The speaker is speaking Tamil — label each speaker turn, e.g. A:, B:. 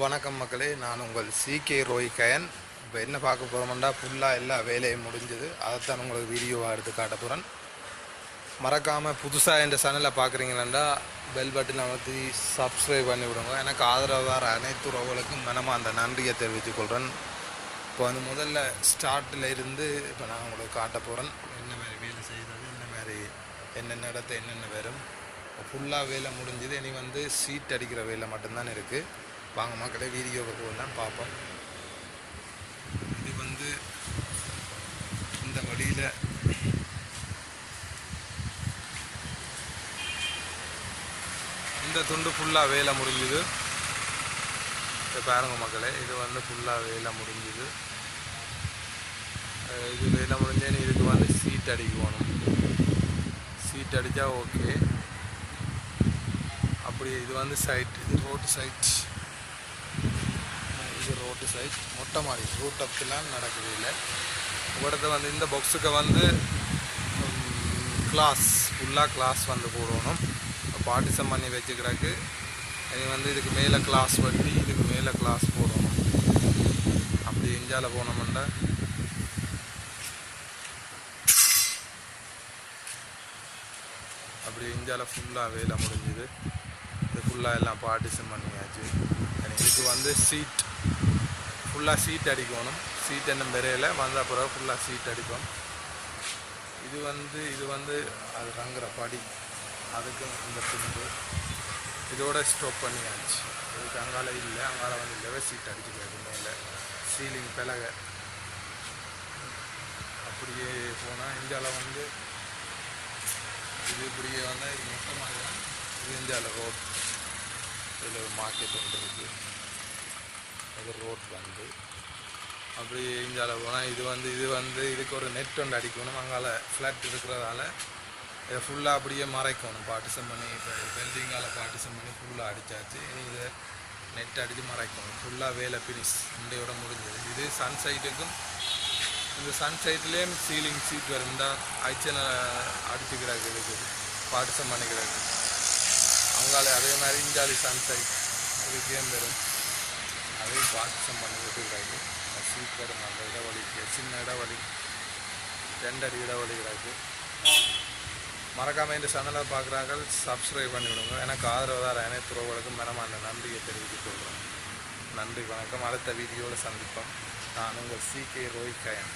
A: வணக்கம் மக்களே நான் உங்கள் சிகே ரோய் கயன் இப்போ என்ன பார்க்க போகிறோம்டா ஃபுல்லாக எல்லா வேலையும் முடிஞ்சது. அதைத்தான் உங்களுக்கு வீடியோவாக எடுத்து காட்ட போகிறேன் மறக்காமல் புதுசாக இந்த சேனலை பார்க்குறீங்களா பெல் பட்டன் அமர்த்தி சப்ஸ்கிரைப் பண்ணி விடுங்க. எனக்கு ஆதரவாக அனைத்து உறவுகளுக்கும் மனமாக அந்த நன்றியை தெரிவித்துக் கொள்கிறேன் இப்போ வந்து முதல்ல ஸ்டார்ட்டில் இருந்து இப்போ நான் உங்களுக்கு காட்ட போகிறேன் என்ன மாதிரி வேலை செய்கிறது என்ன மாதிரி என்னென்ன இடத்த என்னென்ன வரும். ஃபுல்லாக வேலை முடிஞ்சது. இனி வந்து சீட் அடிக்கிற வேலை மட்டும்தான் இருக்குது வாங்க மக்களே வீடியோவை போகலாம் பார்ப்போம். இது வந்து இந்த வழியில் இந்த துண்டு ஃபுல்லாக வேலை முடிஞ்சுது. இப்போ பாருங்க மக்களே இது வந்து ஃபுல்லாக வேலை முடிஞ்சுது. இது வேலை முடிஞ்சேன்னு இதுக்கு வந்து சீட் அடிக்கணும். சீட் அடித்தா ஓகே அப்படி இது வந்து சைட் இது ரோட்டு சைட் இது ரோட்டு சைட் மொட்டை மாடி ரூட் அப்படிலாம் நடக்குது இல்லை. இவ்வளோத்த வந்து இந்த பாக்ஸுக்கு வந்து கிளாஸ் ஃபுல்லாக கிளாஸ் வந்து போடணும். பாட்டிசம் பண்ணி வச்சுக்கிறக்கு இது வந்து இதுக்கு மேலே கிளாஸ் வட்டி இதுக்கு மேலே கிளாஸ் போடணும். அப்படி இந்தியாவில் போனோம்னா அப்படி இந்தியாவில் ஃபுல்லாக வேலை முடிஞ்சுது. இது ஃபுல்லாக எல்லாம் பார்ட்டிசன் பண்ணியாச்சு. இதுக்கு வந்து சீட் ஃபுல்லாக சீட் அடிக்கணும். சீட் என்ன பெறையில் வந்த பிறகு ஃபுல்லாக சீட் அடிக்கணும். இது வந்து இது வந்து அது தங்குற படி. அதுக்கு இந்த துண்டு. இதோட ஸ்டாப் பண்ணியாச்சு. இதுக்கு அங்கால இல்லை. அங்கால வந்து இல்லவே சீட் அடிச்சுக்கிறது மேலே. சீலிங் பிளக. அப்படியே போனால் இந்தியாவில் வந்து இது இப்படியே வந்தால் இது மொத்தமாக இது இந்தியாவில் ரோட் இதில் ஒரு மார்க்கெட் ஒன்று இருக்குது அது ரோட் வந்து. அப்படி இஞ்சால போனால் இது வந்து இது வந்து இதுக்கு ஒரு நெட் ஒன்று அடிக்கணும். அங்கால ஃப்ளாட் இருக்கிறதால இதை ஃபுல்லாக அப்படியே மறைக்கணும். பார்ட்டிசன் பண்ணி இப்போ வெல்டிங்கால் பார்ட்டிசன் பண்ணி ஃபுல்லாக அடித்தாச்சு இனி இதை நெட் அடித்து மறைக்கணும். ஃபுல்லாக வேலை ஃபினிஷ் இண்டையோட முடிஞ்சது. இது சன் சைட்டுக்கும் இந்த சன் சைட்லேயும் சீலிங் சீட் இருந்தால் அச்சனை அடிச்சுக்கிறாங்க இதுக்கு பார்ட்டிசன் பண்ணிக்கிறாங்க அவங்களால அதே மாதிரி இஞ்சாலி சன் சைட் இதுக்கேம் வரும். அதையும் பார்ட்டிசன் பண்ணி விட்டுக்கிறாங்க அந்த இடவழி சின்ன இடவழி ரெண்டடி இடவழி கிடக்கு மறக்காமல் இந்த சேனலை பார்க்குறாங்க சப்ஸ்கிரைப் பண்ணி விடுங்க எனக்கு ஆதரவு தான் அனைத்து உறவுகளுக்கும் மனமான நன்றியை தெரிவித்துக் கொள்கிறேன். நன்றி வணக்கம். அடுத்த வீடியோவில் சந்திப்போம். நான் உங்கள் சி கே கயன்